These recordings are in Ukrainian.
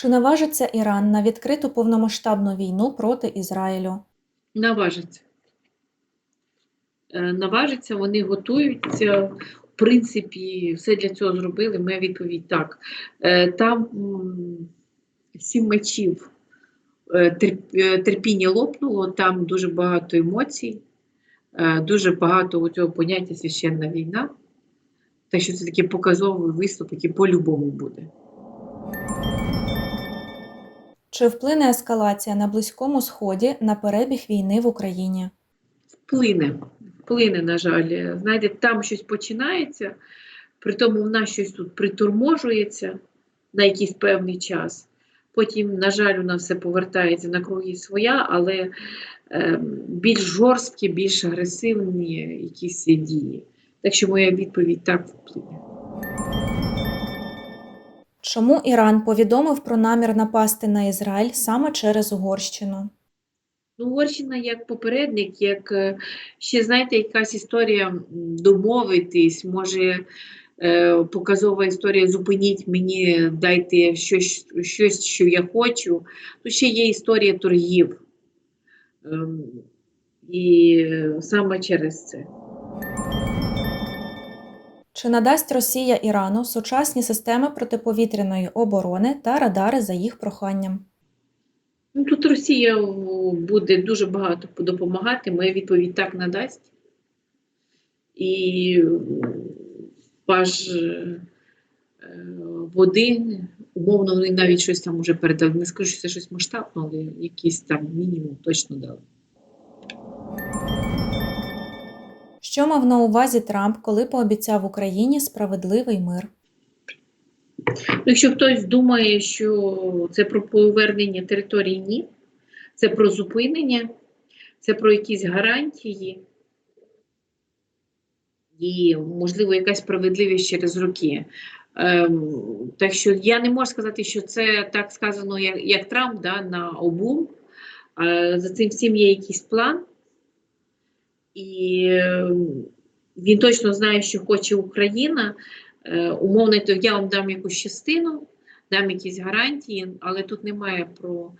Чи наважиться Іран на відкриту повномасштабну війну проти Ізраїлю? Наважиться. Е, Наважиться, вони готуються. В принципі, все для цього зробили. Моя відповідь так. Е, Там сім мечів е, терп- е, терпіння лопнуло, там дуже багато емоцій, е, дуже багато у цього поняття священна війна. Так що це такий показовий виступ, який по-любому буде. Чи вплине ескалація на Близькому Сході на перебіг війни в Україні? Вплине, вплине, на жаль. Знаєте, там щось починається, при тому в нас щось тут приторможується на якийсь певний час. Потім, на жаль, у нас все повертається на круги своя, але е, більш жорсткі, більш агресивні якісь дії. Так що моя відповідь так вплине. Чому Іран повідомив про намір напасти на Ізраїль саме через Угорщину? Ну, Угорщина як попередник, як е, ще, знаєте, якась історія домовитись, може е, показова історія зупиніть мені, дайте щось, щось, що я хочу. Тут ще є історія торгів. Ем, І е, саме через це. Чи надасть Росія Ірану сучасні системи протиповітряної оборони та радари за їх проханням? Ну, тут Росія буде дуже багато допомагати. Моя відповідь так надасть. І паж е, води, умовно, вони навіть щось там уже передали. Не скажу, що це щось масштабне, але якийсь там мінімум точно дали. Що мав на увазі Трамп, коли пообіцяв Україні справедливий мир? Ну, Якщо хтось думає, що це про повернення території, ні. Це про зупинення, це про якісь гарантії і, можливо, якась справедливість через роки. Ем, так що я не можу сказати, що це так сказано, як, як Трамп да, на обум. Е, за цим всім є якийсь план. І ем, він точно знає, що хоче Україна. Е, умовно, то я вам дам якусь частину, дам якісь гарантії, але тут немає про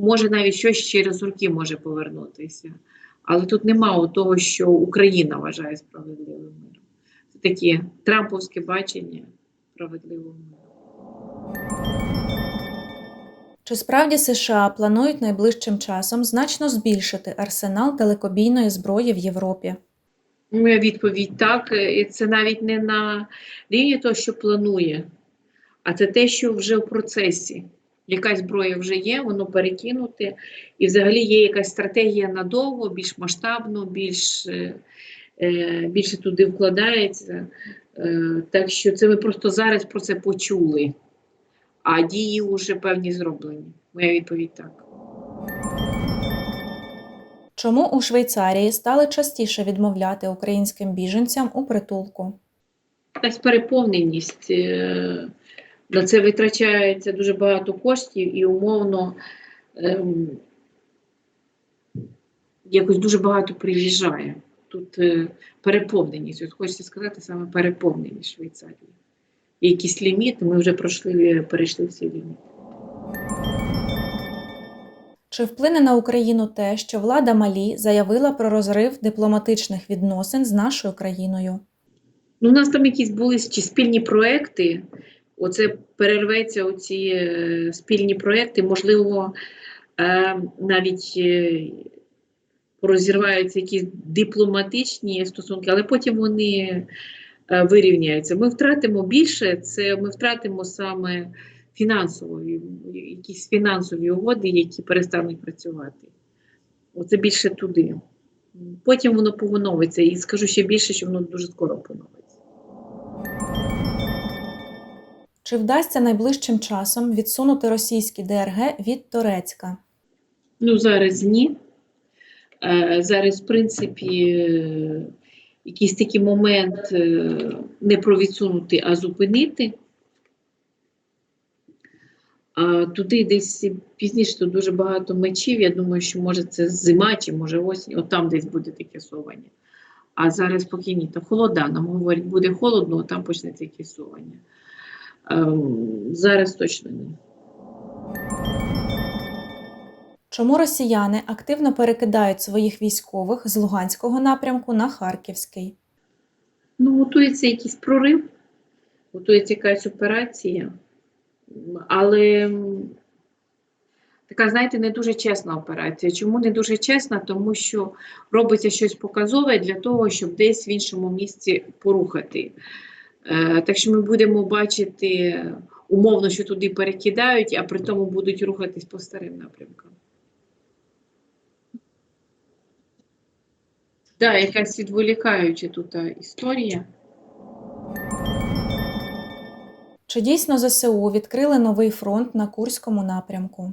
може навіть щось через роки може повернутися. Але тут немає того, що Україна вважає справедливим миром. Це таке трамповське бачення справедливого миру. Чи справді США планують найближчим часом значно збільшити арсенал далекобійної зброї в Європі? Моя відповідь так. І це навіть не на рівні того, що планує, а це те, що вже в процесі. Якась зброя вже є, воно перекинуте, і взагалі є якась стратегія надовго, більш масштабно, більш, е, е, більше туди вкладається. Е, так що це ми просто зараз про це почули, а дії вже певні зроблені. Моя відповідь так. Чому у Швейцарії стали частіше відмовляти українським біженцям у притулку? якась переповненість. е, На це витрачається дуже багато коштів і умовно ем, якось дуже багато приїжджає. Тут е, переповненість. От хочеться сказати саме переповненість Швейцарії. Є якісь ліміти, ми вже пройшли, перейшли всі ліміти. Чи вплине на Україну те, що влада Малі заявила про розрив дипломатичних відносин з нашою країною? Ну, у нас там якісь були чи спільні проекти. Оце перерветься оці е, спільні проекти, можливо, е, навіть е, розірваються якісь дипломатичні стосунки, але потім вони вирівняються. Ми втратимо більше, це ми втратимо саме фінансові, якісь фінансові угоди, які перестануть працювати. Оце більше туди. Потім воно поновиться. І скажу ще більше, що воно дуже скоро поновиться. Чи вдасться найближчим часом відсунути російські ДРГ від Турецька? Ну, зараз ні. Е, Зараз, в принципі, е, якийсь такий момент е, не про відсунути, а зупинити. А туди десь пізніше дуже багато мечів. Я думаю, що може це зима чи може осінь, от там десь буде таке совання. А зараз поки ні, то холода. Нам говорять, буде холодно, от там почнеться якесь совання. Ем, Зараз точно ні. Чому росіяни активно перекидають своїх військових з Луганського напрямку на Харківський? Ну, готується якийсь прорив, готується якась операція, але така, знаєте, не дуже чесна операція. Чому не дуже чесна? Тому що робиться щось показове для того, щоб десь в іншому місці порухати. Е, Так що ми будемо бачити умовно, що туди перекидають, а при тому будуть рухатись по старим напрямкам. Да, якась відволікаюча тут історія. Чи дійсно ЗСУ відкрили новий фронт на Курському напрямку?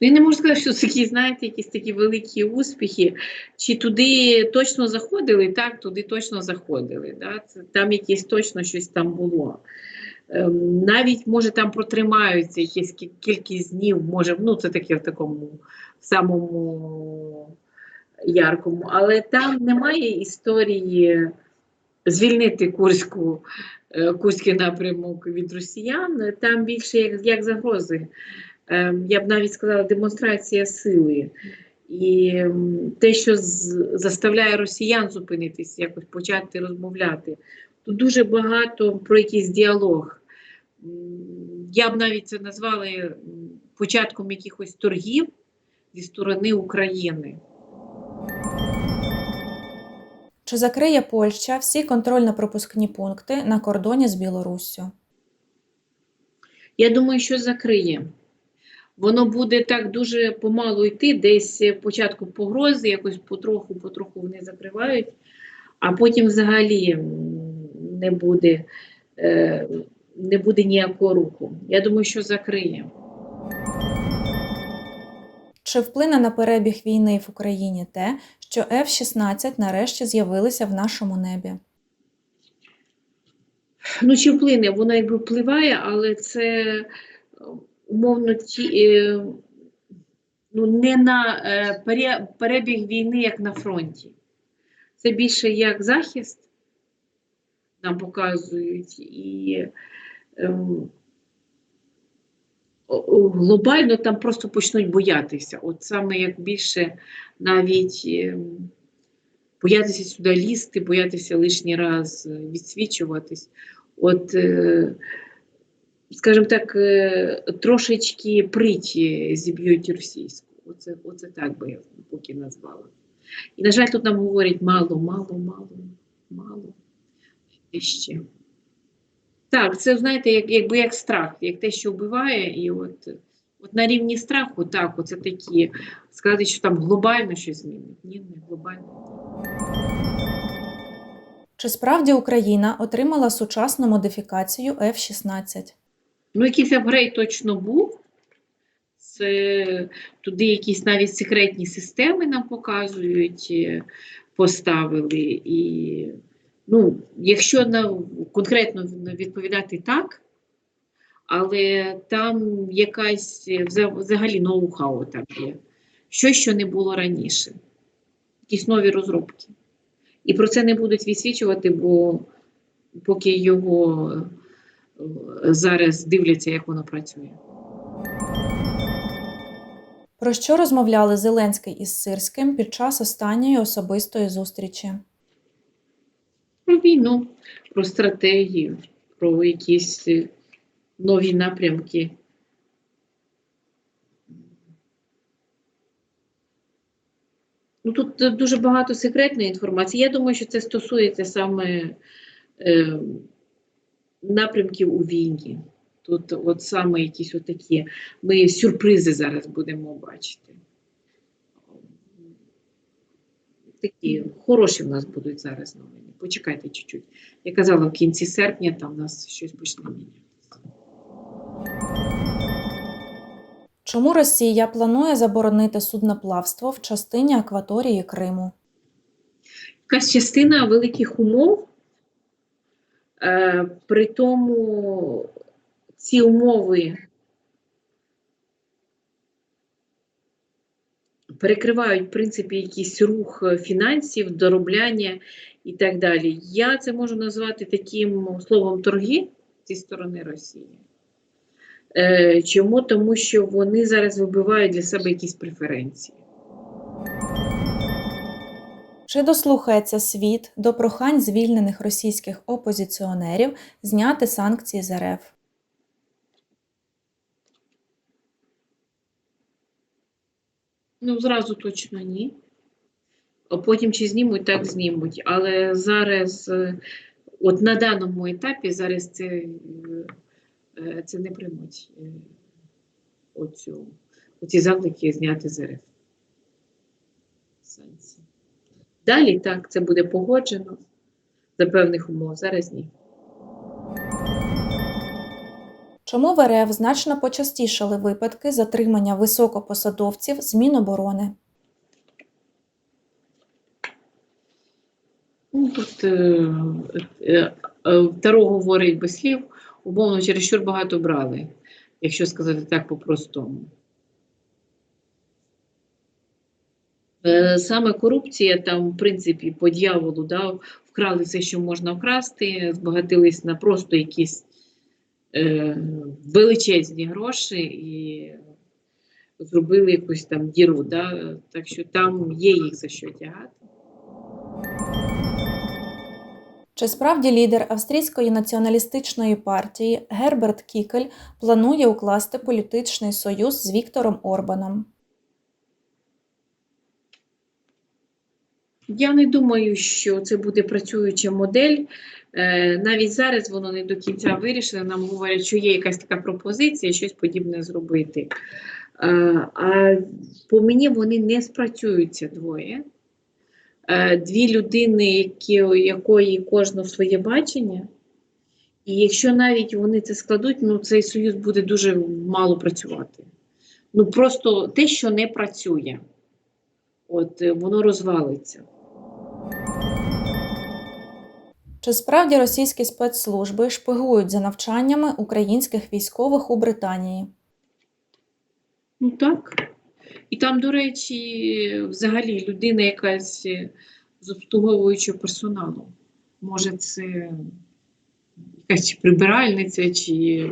Ну, я не можу сказати, що це такі, знаєте, якісь такі великі успіхи. Чи туди точно заходили? Так, туди точно заходили. Да? Це, там якесь точно щось там було. Ем, навіть, може, там протримаються якісь кількість днів, може, ну, це таке в такому самому яркому, але там немає історії звільнити Курську, е, Курський напрямок від росіян. Там більше як, як загрози. Ем, Я б навіть сказала, демонстрація сили. І те, що заставляє росіян зупинитись, якось почати розмовляти. Тут дуже багато про якийсь діалог. Я б навіть це назвала початком якихось торгів зі сторони України. Чи закриє Польща всі контрольно-пропускні пункти на кордоні з Білоруссю? Я думаю, що закриє. Воно буде так дуже помалу йти, десь початку погрози, якось потроху, потроху вони закривають, а потім взагалі не буде, е, не буде ніякого руху. Я думаю, що закриє. Чи вплине на перебіг війни в Україні те, що F-16 нарешті з'явилися в нашому небі? Ну, чи вплине? Воно якби впливає, але це умовно ті, е, ну, не на е, пере- перебіг війни, як на фронті. Це більше як захист нам показують, і ем, глобально там просто почнуть боятися. От саме як більше навіть ем, боятися сюди лізти, боятися лишній раз е, відсвічуватись. От, е, скажімо так, е, трошечки приті зіб'ють російську. Оце, оце так би я поки назвала. І, на жаль, тут нам говорять мало, мало, мало, мало. І ще. Так, це, знаєте, як, якби як страх, як те, що вбиває, і от, от на рівні страху, так, оце такі, сказати, що там глобально щось змінить. Ні, не глобально. Чи справді Україна отримала сучасну модифікацію F-16? Ну, якийсь апгрейд точно був. Це туди якісь навіть секретні системи нам показують, е, поставили. І, ну, якщо на, конкретно відповідати так, але там якась взагалі ноу-хау там є. Щось, що не було раніше. Якісь нові розробки. І про це не будуть відсвічувати, бо поки його е, зараз дивляться, як воно працює. Про що розмовляли Зеленський із Сирським під час останньої особистої зустрічі? Про війну, про стратегію, про якісь е, нові напрямки. Ну, тут е, дуже багато секретної інформації. Я думаю, що це стосується саме е, напрямків у війні. Тут от саме якісь отакі, ми сюрпризи зараз будемо бачити. Такі хороші в нас будуть зараз новини. Почекайте чуть-чуть. Я казала, в кінці серпня там в нас щось почне мінятися. Чому Росія планує заборонити судноплавство в частині акваторії Криму? якась частина великих умов, е, при тому ці умови перекривають, в принципі, якийсь рух е, фінансів, доробляння і так далі. Я це можу назвати таким словом торги зі сторони Росії. Е, Чому? Тому що вони зараз вибивають для себе якісь преференції. Чи дослухається світ до прохань звільнених російських опозиціонерів зняти санкції з РФ? Ну, зразу точно ні. А потім чи знімуть, так знімуть. Але зараз, е, от на даному етапі, зараз це, е, це не приймуть е, оцю, оці заклики зняти з РФ. Далі так, це буде погоджено за певних умов. Зараз ні. Чому в РФ значно почастішали випадки затримання високопосадовців з Міноборони? Ну, тут е, е, е, Таро говорить без слів, умовно, чересчур багато брали, якщо сказати так по-простому. Е, Саме корупція там, в принципі, по дьяволу, да, вкрали все, що можна вкрасти, збагатились на просто якісь величезні гроші і зробили якусь там діру. Да? Так що там є їх за що тягати. Чи справді лідер австрійської націоналістичної партії Герберт Кікель планує укласти політичний союз з Віктором Орбаном? Я не думаю, що це буде працююча модель. Е, Навіть зараз воно не до кінця вирішено. Нам говорять, що є якась така пропозиція, щось подібне зробити. Е, А по мені вони не спрацюються двоє. Е, Дві людини, які, якої кожна своє бачення. І якщо навіть вони це складуть, ну цей союз буде дуже мало працювати. Ну просто те, що не працює, от воно розвалиться. Чи справді російські спецслужби шпигують за навчаннями українських військових у Британії? Ну так. І там, до речі, взагалі людина якась е, з обслуговуючого персоналу. Може, це якась чи прибиральниця, чи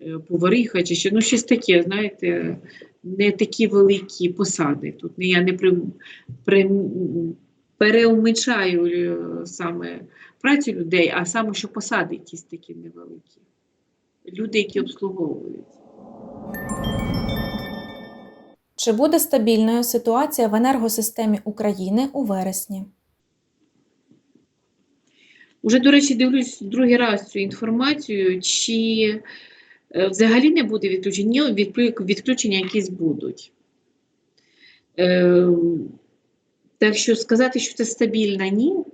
е, повариха, чи що. Ну, щось таке, знаєте, не такі великі посади. Тут я не при, при, переумичаю е, саме працю людей, а саме, що посади якісь такі невеликі. Люди, які обслуговують. Чи буде стабільною ситуація в енергосистемі України у вересні? Уже, до речі, дивлюсь другий раз цю інформацію, чи е, взагалі не буде відключення, відключення якісь будуть. Так що сказати, що це стабільна, ні.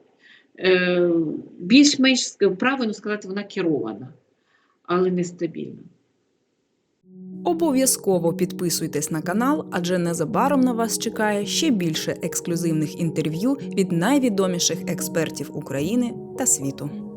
Е, більш-менш правильно сказати, вона керована, але не стабільна. Обов'язково підписуйтесь на канал, адже незабаром на вас чекає ще більше ексклюзивних інтерв'ю від найвідоміших експертів України та світу.